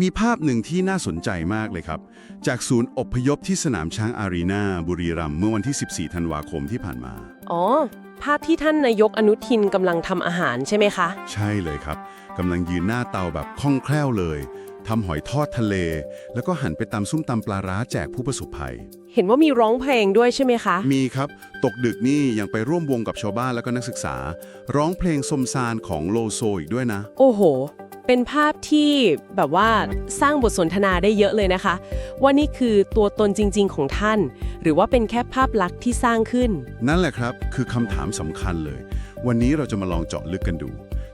มีภาพหนึ่งที่น่าสนใจมากเลยครับ จากศูนย์อพยพที่สนามช้างอารีนาบุรีรัมย์เมื่อวันที่ 14 ธันวาคมที่ผ่านมา อ๋อ ภาพที่ท่านนายกอนุทินกำลังทำอาหารใช่ไหมคะ ใช่เลยครับกำลังยืนหน้าเตาแบบคล่องแคล่วเลยทำหอยทอดทะเล แล้วก็หันไปตำซุ้มตำปลาร้าแจกผู้ประสบภัย เห็นว่ามีร้องเพลงด้วยใช่ไหมคะ มีครับ ตกดึกนี่ยังไปร่วมวงกับชาวบ้านแล้วก็นักศึกษา ร้องเพลงสมซานของโลโซอีกด้วยนะ โอ้โห เป็นภาพที่แบบว่าสร้างบทสนทนาได้เยอะเลยนะคะ ว่านี่คือตัวตนจริง ๆ ของท่าน หรือว่าเป็นแค่ภาพลักษณ์ที่สร้างขึ้น นั่นแหละครับ คือคำถามสำคัญเลย วันนี้เราจะมาลองเจาะลึกกันดู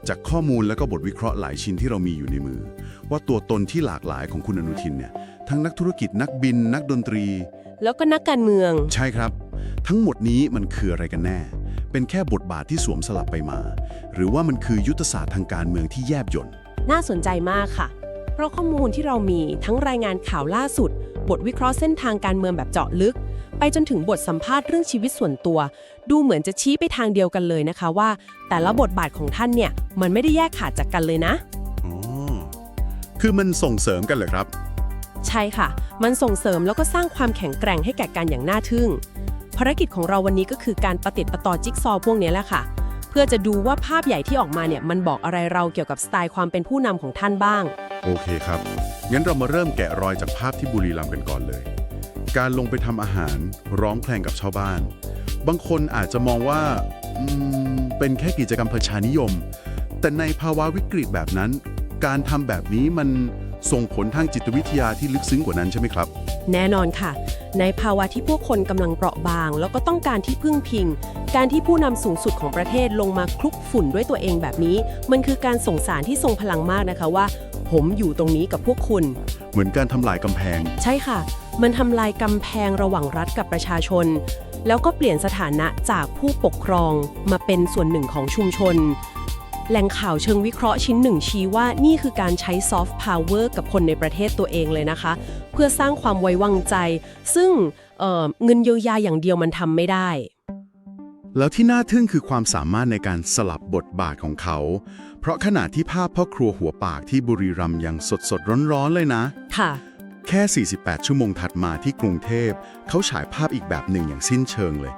จากข้อมูลและก็บทวิเคราะห์หลายชิ้นที่เรามีอยู่ในมือ ว่าตัวตนที่หลากหลายของคุณอนุทินเนี่ยทั้งนักธุรกิจนักบิน นักดนตรี แล้วก็นักการเมือง ใช่ครับ ทั้งหมดนี้มันคืออะไรกันแน่ เป็นแค่บทบาทที่สวมสลับไปมา หรือว่ามันคือยุทธศาสตร์ทางการเมืองที่แยบยล น่าสนใจมากค่ะ เพราะข้อมูลที่เรามีทั้งรายงานข่าวล่าสุด บทวิเคราะห์เส้นทางการเมืองแบบเจาะลึก ไปจนถึงบทสัมภาษณ์เรื่องชีวิตส่วนตัว ดูเหมือนจะชี้ไปทางเดียวกันเลยนะคะว่า แต่ละบทบาทของท่านเนี่ยมันไม่ได้แยกขาดจากกันเลยนะ อ๋อ คือมันส่งเสริมกันเหรอครับ ใช่ค่ะ มันส่งเสริมแล้วก็สร้างความแข็งแกร่งให้แก่กันอย่างน่าทึ่ง ภารกิจของเราวันนี้ก็คือการประติดประต่อจิ๊กซอว์พวกนี้แหละค่ะ เพื่อจะดูว่าภาพใหญ่ที่ออกมาเนี่ยมันบอกอะไรเราเกี่ยวกับสไตล์ความเป็นผู้นำของท่านบ้าง โอเคครับ งั้นเรามาเริ่มแกะรอยจากภาพที่บุรีรัมย์กันก่อนเลย การลงไปทำอาหารร้องเพลงกับชาวบ้าน บางคนอาจจะมองว่าอืมเป็นแค่กิจกรรมประชานิยม แต่ในภาวะวิกฤตแบบนั้น การทำแบบนี้มัน ส่งผลทางจิตวิทยาที่ลึกซึ้งกว่านั้นใช่ไหมครับ แน่นอนค่ะ ในภาวะที่พวกคนกำลังเปราะบาง แล้วก็ต้องการที่พึ่งพิง การที่ผู้นำสูงสุดของประเทศลงมาคลุกฝุ่นด้วยตัวเองแบบนี้ มันคือการส่งสารที่ทรงพลังมากนะคะว่า ผมอยู่ตรงนี้กับพวกคุณ เหมือนการทำลายกำแพง ใช่ค่ะ มันทำลายกำแพงระหว่างรัฐกับประชาชน แล้วก็เปลี่ยนสถานะจากผู้ปกครองมาเป็นส่วนหนึ่งของชุมชน แหล่งข่าวเชิงวิเคราะห์ชิ้นหนึ่งชี้ว่านี่คือการใช้ซอฟต์พาวเวอร์กับคนในประเทศตัวเองเลยนะคะ เพื่อสร้างความไว้วางใจ ซึ่งเอ่อเงินเยียวยาอย่างเดียวมันทำไม่ได้ แล้วที่น่าทึ่งคือความสามารถในการสลับบทบาทของเขา เพราะขณะที่ภาพพ่อครัวหัวปากที่บุรีรัมย์ยังสดสดๆร้อนๆเลยนะ ค่ะ แค่ 48 ชั่วโมงถัดมาที่กรุงเทพ เขาฉายภาพอีกแบบหนึ่งอย่างสิ้นเชิงเลย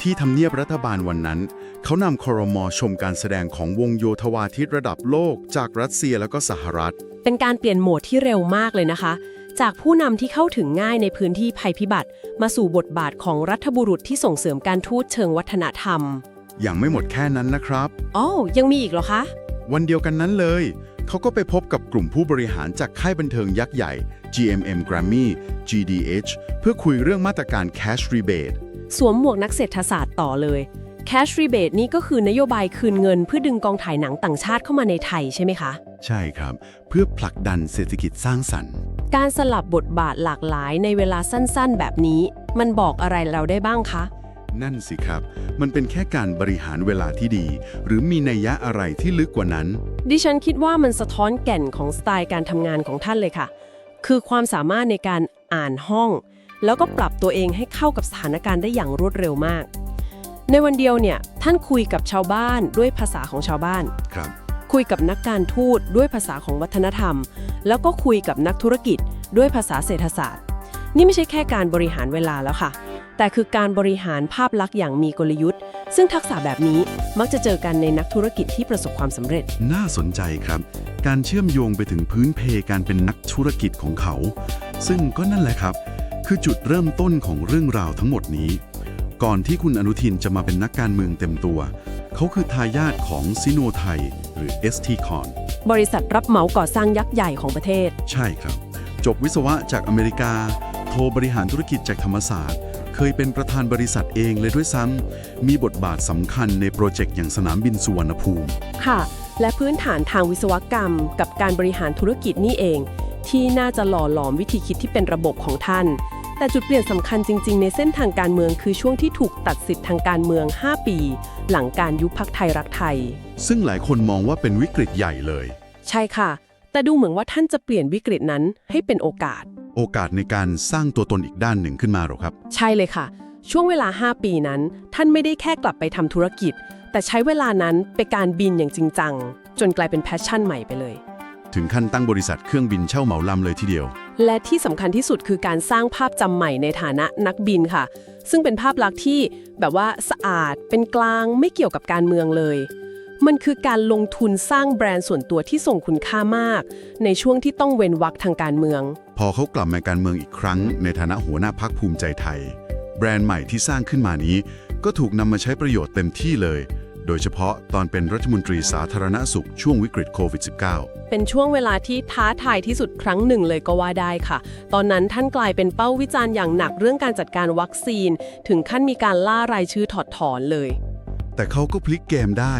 ที่ทำเนียบรัฐบาลวันนั้น เขานำคอรมอชมการแสดงของวงโยธวาทิตระดับโลก จากรัสเซียแล้วก็สหรัฐ เป็นการเปลี่ยนโหมดที่เร็วมากเลยนะคะ จากผู้นำที่เข้าถึงง่ายในพื้นที่ภัยพิบัติ มาสู่บทบาทของรัฐบุรุษที่ส่งเสริมการทูตเชิงวัฒนธรรม ยังไม่หมดแค่นั้นนะครับอ๋อยังมีอีกเหรอคะ วันเดียวกันนั้นเลย เขาก็ไปพบกับกลุ่มผู้บริหารจากค่ายบันเทิงยักษ์ใหญ่ GMM Grammy GDH เพื่อคุยเรื่องมาตรการ Cash Rebate สวมหมวกนักเศรษฐศาสตร์ต่อเลย Cash Rebate นี่ก็คือนโยบายคืนเงิน เพื่อดึงกองถ่ายหนังต่างชาติเข้ามาในไทยใช่ไหมคะ ใช่ครับ เพื่อผลักดันเศรษฐกิจสร้างสรรค์ การสลับบทบาทหลากหลายในเวลาสั้นๆ แบบนี้ มันบอกอะไรเราได้บ้างคะ นั่นสิครับ มันเป็นแค่การบริหารเวลาที่ดี หรือมีนัยยะอะไรที่ลึกกว่านั้น ดิฉันคิดว่ามันสะท้อนแก่นของสไตล์การทำงานของท่านเลยค่ะ คือความสามารถในการอ่านห้อง แล้วก็ปรับตัวเองให้เข้ากับสถานการณ์ได้อย่างรวดเร็วมาก ในวันเดียวเนี่ยท่านคุยกับชาวบ้านด้วยภาษาของชาวบ้าน ครับ คุยกับนักการทูตด้วยภาษาของวัฒนธรรม แล้วก็คุยกับนักธุรกิจด้วยภาษาเศรษฐศาสตร์ นี่ไม่ใช่แค่การบริหารเวลาแล้วค่ะ แต่คือการบริหารภาพลักษณ์อย่างมีกลยุทธ์ ซึ่งทักษะแบบนี้มักจะเจอกันในนักธุรกิจที่ประสบความสำเร็จ น่าสนใจครับ การเชื่อมโยงไปถึงพื้นเพการเป็นนักธุรกิจของเขา ซึ่งก็นั่นแหละครับ คือจุดเริ่มต้นของเรื่องราวทั้งหมดนี้ ก่อนที่คุณอนุทินจะมาเป็นนักการเมืองเต็มตัว เขาคือทายาทของซิโนไทย หรือ ST c o n บริษัทรับเหมาก่อสร้างยักษ์ใหญ่ของประเทศ ใช่ครับ จบวิศวะจากอเมริกา โทรบริหารธุรกิจจากธรรมศาสตร์ เคยเป็นประธานบริษัทเองเลยด้วยซ้ำมีบทบาทสำคัญในโปรเจกต์อย่างสนามบินสุวรรณภูมิ ค่ะ และพื้นฐานทางวิศวกรรม กับการบริหารธุรกิจนี่เอง ที่น่าจะหล่อหลอมวิธีคิดที่เป็นระบบของท่าน แต่จุดเปลี่ยนสำคัญจริง ๆ ในเส้นทางการเมืองคือช่วงที่ถูกตัดสิทธิ์ทางการเมือง 5 ปี หลังการยุบพักไทยรักไทย ซึ่งหลายคนมองว่าเป็นวิกฤตใหญ่เลย ใช่ค่ะ แต่ดูเหมือนว่าท่านจะเปลี่ยนวิกฤตนั้นให้เป็นโอกาส โอกาสในการสร้างตัวตนอีกด้านหนึ่งขึ้นมาหรอครับ ใช่เลยค่ะ ช่วงเวลา 5 ปีนั้น ท่านไม่ได้แค่กลับไปทำธุรกิจ แต่ใช้เวลานั้นไปการบินอย่างจริงจังจนกลายเป็นแพชชั่นใหม่ไปเลย ถึงขั้นตั้งบริษัทเครื่องบินเช่าเหมาลำเลยทีเดียว และที่สำคัญที่สุดคือการสร้างภาพจำใหม่ในฐานะนักบินค่ะ ซึ่งเป็นภาพลักษณ์ที่แบบว่าสะอาด เป็นกลางไม่เกี่ยวกับการเมืองเลย มันคือการลงทุนสร้างแบรนด์ส่วนตัวที่ส่งคุณค่ามาก ในช่วงที่ต้องเว้นวรรคทางการเมือง พอเขากลับมาการเมืองอีกครั้ง ในฐานะหัวหน้าพักภูมิใจไทย แบรนด์ใหม่ที่สร้างขึ้นมานี้ ก็ถูกนำมาใช้ประโยชน์เต็มที่เลย โดยเฉพาะตอนเป็นรัฐมนตรีสาธารณสุขช่วงวิกฤตโควิด -19 เป็นช่วงเวลาที่ท้าทายที่สุดครั้งหนึ่งเลยก็ว่าได้ค่ะ ตอนนั้นท่านกลายเป็นเป้าวิจารณ์อย่างหนักเรื่องการจัดการวัคซีน ถึงขั้นมีการล่ารายชื่อถอดถอนเลย แต่เขาก็พลิกเกมได้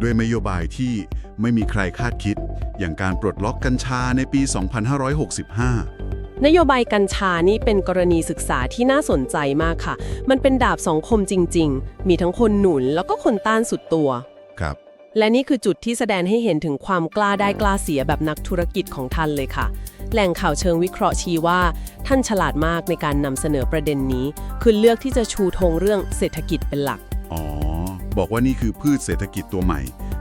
ด้วยนโยบายที่ไม่มีใครคาดคิด อย่างการปลดล็อกกัญชาในปี 2565 นโยบายกัญชานี่เป็นกรณีศึกษาที่น่าสนใจมากค่ะ มันเป็นดาบสองคมจริง ๆ มีทั้งคนหนุนแล้วก็คนต้านสุดตัว ครับ และนี่คือจุดที่แสดงให้เห็นถึงความกล้าได้กล้าเสียแบบนักธุรกิจของท่านเลยค่ะ แหล่งข่าวเชิงวิเคราะห์ชี้ว่า ท่านฉลาดมากในการนำเสนอประเด็นนี้ คือเลือกที่จะชูธงเรื่องเศรษฐกิจเป็นหลัก อ๋อ บอกว่านี่คือพืชเศรษฐกิจตัวใหม่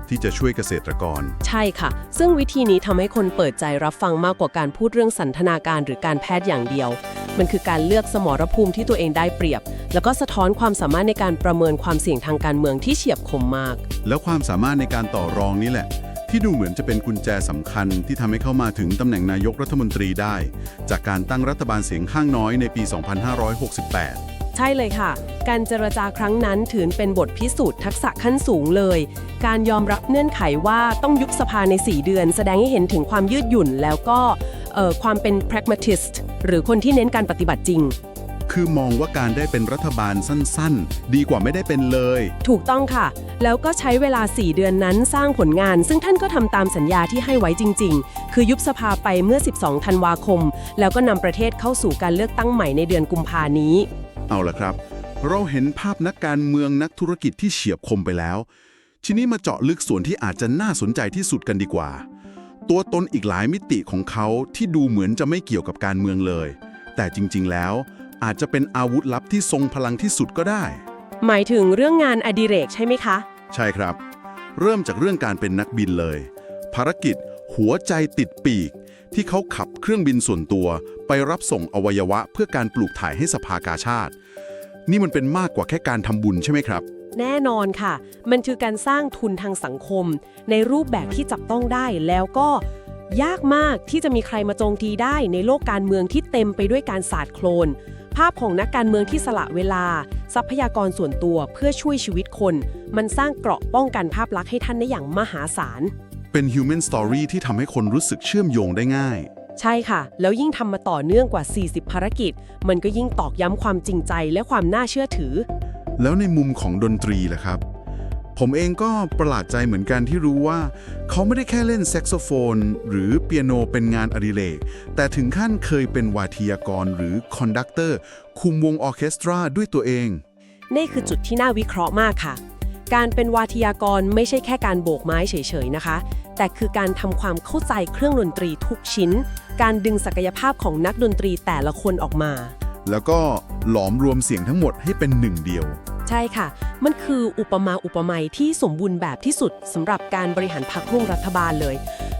ที่จะช่วยเกษตรกร ใช่ค่ะ ซึ่งวิธีนี้ทำให้คนเปิดใจรับฟังมากกว่าการพูดเรื่องสันทนาการหรือการแพทย์อย่างเดียว มันคือการเลือกสมรภูมิที่ตัวเองได้เปรียบ แล้วก็สะท้อนความสามารถในการประเมินความเสี่ยงทางการเมืองที่เฉียบคมมาก แล้วความสามารถในการต่อรองนี่แหละ ที่ดูเหมือนจะเป็นกุญแจสำคัญที่ทำให้เข้ามาถึงตำแหน่งนายกรัฐมนตรีได้ จากการตั้งรัฐบาลเสียงข้างน้อยในปี 2568 ใช่เลยค่ะ การเจรจาครั้งนั้นถือเป็นบทพิสูจน์ทักษะขั้นสูงเลย การยอมรับเงื่อนไขว่าต้องยุบสภาใน 4 เดือน แสดงให้เห็นถึงความยืดหยุ่น แล้วก็เอ่อความเป็น pragmatist หรือคนที่เน้นการปฏิบัติจริง คือมองว่าการได้เป็นรัฐบาลสั้นๆ ดีกว่าไม่ได้เป็นเลย ถูกต้องค่ะ แล้วก็ใช้เวลา 4 เดือนนั้นสร้างผลงาน ซึ่งท่านก็ทำตามสัญญาที่ให้ไว้จริง ๆ คือยุบสภาไปเมื่อ 12 ธันวาคม แล้วก็นำประเทศเข้าสู่การเลือกตั้งใหม่ในเดือนกุมภานี้ เอาละครับ เราเห็นภาพนักการเมืองนักธุรกิจที่เฉียบคมไปแล้ว ทีนี้มาเจาะลึกส่วนที่อาจจะน่าสนใจที่สุดกันดีกว่า ตัวตนอีกหลายมิติของเขาที่ดูเหมือนจะไม่เกี่ยวกับการเมืองเลย แต่จริงๆ แล้วอาจจะเป็นอาวุธลับที่ทรงพลังที่สุดก็ได้ หมายถึงเรื่องงานอดิเรกใช่ไหมคะ ใช่ครับ เริ่มจากเรื่องการเป็นนักบินเลย ภารกิจหัวใจติดปีก ที่เขาขับเครื่องบินส่วนตัว ไปรับส่งอวัยวะเพื่อการปลูกถ่ายให้สภากาชาติ นี่มันเป็นมากกว่าแค่การทำบุญใช่ไหมครับ แน่นอนค่ะ มันคือการสร้างทุนทางสังคม ในรูปแบบที่จับต้องได้แล้วก็ยากมากที่จะมีใครมาโจมตีได้ในโลกการเมืองที่เต็มไปด้วยการสาดโคลน ภาพของนักการเมืองที่สละเวลา ทรัพยากรส่วนตัวเพื่อช่วยชีวิตคน มันสร้างเกราะป้องกันภาพลักษณ์ให้ท่านได้อย่างมหาศาล เป็น human story ที่ทำให้คนรู้สึกเชื่อมโยงได้ง่าย ใช่ค่ะ แล้วยิ่งทำมาต่อเนื่องกว่า 40 ภารกิจ มันก็ยิ่งตอกย้ำความจริงใจและความน่าเชื่อถือ แล้วในมุมของดนตรีล่ะครับ ผมเองก็ประหลาดใจเหมือนกันที่รู้ว่า เขาไม่ได้แค่เล่นแซกโซโฟน หรือเปียโนเป็นงานอดิเรกแต่ถึงขั้นเคยเป็นวาทยากรหรือคอนดักเตอร์คุมวงออร์เคสตราด้วยตัวเอง นี่คือจุดที่น่าวิเคราะห์มากค่ะ การเป็นวาทยากรไม่ใช่แค่การโบกไม้เฉยๆนะคะ แต่คือการทำความเข้าใจเครื่องดนตรีทุกชิ้น การดึงศักยภาพของนักดนตรีแต่ละคนออกมา แล้วก็หลอมรวมเสียงทั้งหมดให้เป็นหนึ่งเดียว ใช่ค่ะ มันคืออุปมาอุปไมยที่สมบูรณ์แบบที่สุดสำหรับการบริหารพรรคร่วมรัฐบาลเลย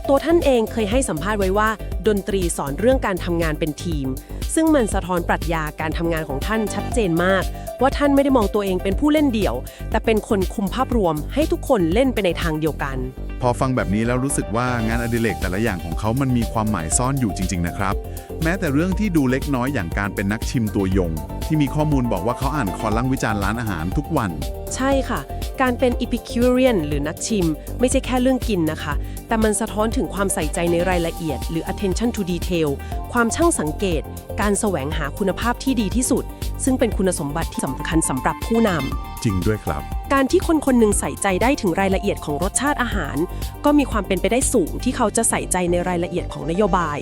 ตัวท่านเองเคยให้สัมภาษณ์ไว้ว่าดนตรีสอนเรื่องการทำงานเป็นทีม ซึ่งมันสะท้อนปรัชญาการทำงานของท่านชัดเจนมาก ว่าท่านไม่ได้มองตัวเองเป็นผู้เล่นเดี่ยว แต่เป็นคนคุมภาพรวมให้ทุกคนเล่นไปในทางเดียวกัน พอฟังแบบนี้แล้วรู้สึกว่างานอดิเรกแต่ละอย่างของเขามันมีความหมายซ่อนอยู่จริง ๆ นะครับ แม้แต่เรื่องที่ดูเล็กน้อยอย่างการเป็นนักชิมตัวยง ที่มีข้อมูลบอกว่าเขาอ่านคอลัมน์วิจารณ์ร้านอาหารทุกวัน ใช่ค่ะ การเป็น Epicurean หรือนักชิม ไม่ใช่แค่เรื่องกินนะคะ แต่มันสะท้อนถึงความใส่ใจในรายละเอียด หรือ attention to detail ความช่างสังเกต การแสวงหาคุณภาพที่ดีที่สุด ซึ่งเป็นคุณสมบัติที่สำคัญสำหรับผู้นำจริงด้วยครับ การที่คนคนหนึ่งใส่ใจได้ถึงรายละเอียดของรสชาติอาหาร ก็มีความเป็นไปได้สูงที่เขาจะใส่ใจในรายละเอียดของนโยบาย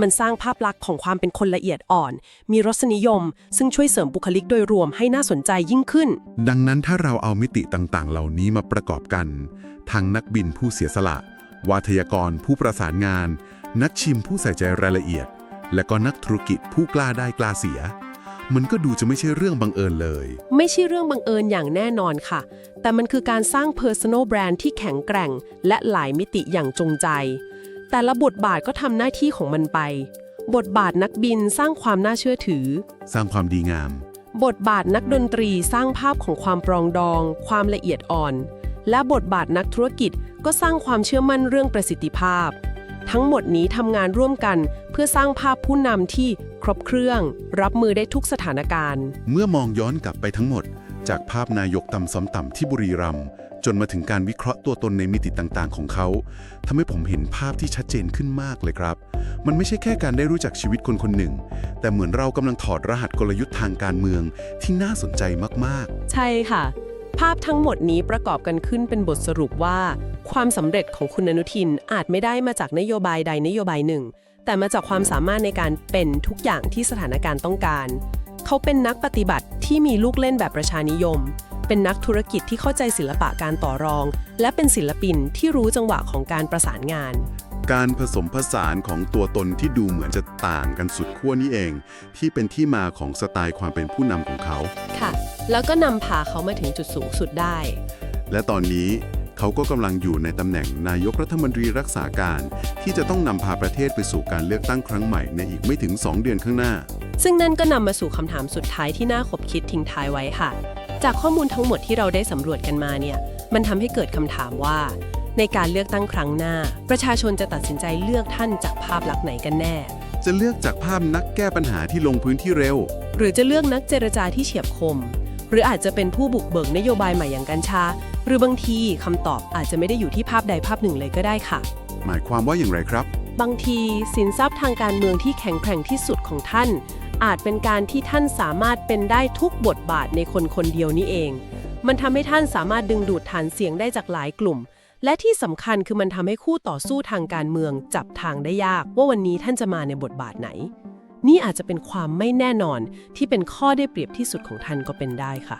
มันสร้างภาพลักษณ์ของความเป็นคนละเอียดอ่อน มีรสนิยม ซึ่งช่วยเสริมบุคลิกโดยรวมให้น่าสนใจยิ่งขึ้น ดังนั้นถ้าเราเอามิติต่างๆ เหล่านี้มาประกอบกัน ทั้งนักบินผู้เสียสละ วาทยากรผู้ประสานงาน นักชิมผู้ใส่ใจรายละเอียด และก็นักธุรกิจผู้กล้าได้กล้าเสีย มันก็ดูจะไม่ใช่เรื่องบังเอิญเลย ไม่ใช่เรื่องบังเอิญอย่างแน่นอนค่ะ แต่มันคือการสร้าง personal brand ที่แข็งแกร่ง และหลายมิติอย่างจงใจ แต่ละบทบาทก็ทำหน้าที่ของมันไป บทบาทนักบินสร้างความน่าเชื่อถือ สร้างความดีงาม บทบาทนักดนตรีสร้างภาพของความปรองดอง ความละเอียดอ่อน และบทบาทนักธุรกิจก็สร้างความเชื่อมั่นเรื่องประสิทธิภาพ ทั้งหมดนี้ทำงานร่วมกัน เพื่อสร้างภาพผู้นำที่ครบเครื่อง รับมือได้ทุกสถานการณ์ เมื่อมองย้อนกลับไปทั้งหมด จากภาพนายกตำซ้อมต่ำที่บุรีรัมย์จนมาถึงการวิเคราะห์ตัวตนในมิติต่างๆ ของเขาทำให้ผมเห็นภาพที่ชัดเจนขึ้นมากเลยครับ มันไม่ใช่แค่การได้รู้จักชีวิตคนคนหนึ่ง แต่เหมือนเรากำลังถอดรหัสกลยุทธ์ทางการเมืองที่น่าสนใจมากใช่ค่ะ ภาพทั้งหมดนี้ประกอบกันขึ้นเป็นบทสรุปว่า ความสำเร็จของคุณอนุทินอาจไม่ได้มาจากนโยบายใดนโยบายหนึ่ง แต่มาจากความสามารถในการเป็นทุกอย่างที่สถานการณ์ต้องการ เขาเป็นนักปฏิบัติที่มีลูกเล่นแบบประชานิยม เป็นนักธุรกิจที่เข้าใจศิลปะการต่อรอง และเป็นศิลปินที่รู้จังหวะของการประสานงาน การผสมผสานของตัวตนที่ดูเหมือนจะต่างกันสุดขั้วนี้เอง ที่เป็นที่มาของสไตล์ความเป็นผู้นำของเขา ค่ะ แล้วก็นำพาเขามาถึงจุดสูงสุดได้ และตอนนี้เขาก็กำลังอยู่ในตำแหน่งนายกรัฐมนตรีรักษาการ ที่จะต้องนำพาประเทศไปสู่การเลือกตั้งครั้งใหม่ในอีกไม่ถึง 2 เดือนข้างหน้า ซึ่งนั่นก็นำมาสู่คำถามสุดท้ายที่น่าขบคิดทิ้งท้ายไว้ค่ะ จากข้อมูลทั้งหมดที่เราได้สำรวจกันมาเนี่ย มันทำให้เกิดคำถามว่า ในการเลือกตั้งครั้งหน้า ประชาชนจะตัดสินใจเลือกท่านจากภาพลักษณ์ไหนกันแน่ จะเลือกจากภาพนักแก้ปัญหาที่ลงพื้นที่เร็ว หรือจะเลือกนักเจรจาที่เฉียบคม หรืออาจจะเป็นผู้บุกเบิกนโยบายใหม่อย่างกัญชา หรือบางทีคำตอบอาจจะไม่ได้อยู่ที่ภาพใดภาพหนึ่งเลยก็ได้ค่ะ หมายความว่าอย่างไรครับ บางทีสินทรัพย์ทางการเมืองที่แข็งแกร่งที่สุดของท่าน อาจเป็นการที่ท่านสามารถเป็นได้ทุกบทบาทในคนคนเดียวนี้เอง มันทำให้ท่านสามารถดึงดูดฐานเสียงได้จากหลายกลุ่ม และที่สำคัญคือมันทำให้คู่ต่อสู้ทางการเมืองจับทางได้ยาก ว่าวันนี้ท่านจะมาในบทบาทไหน นี่อาจจะเป็นความไม่แน่นอนที่เป็นข้อได้เปรียบที่สุดของท่านก็เป็นได้ค่ะ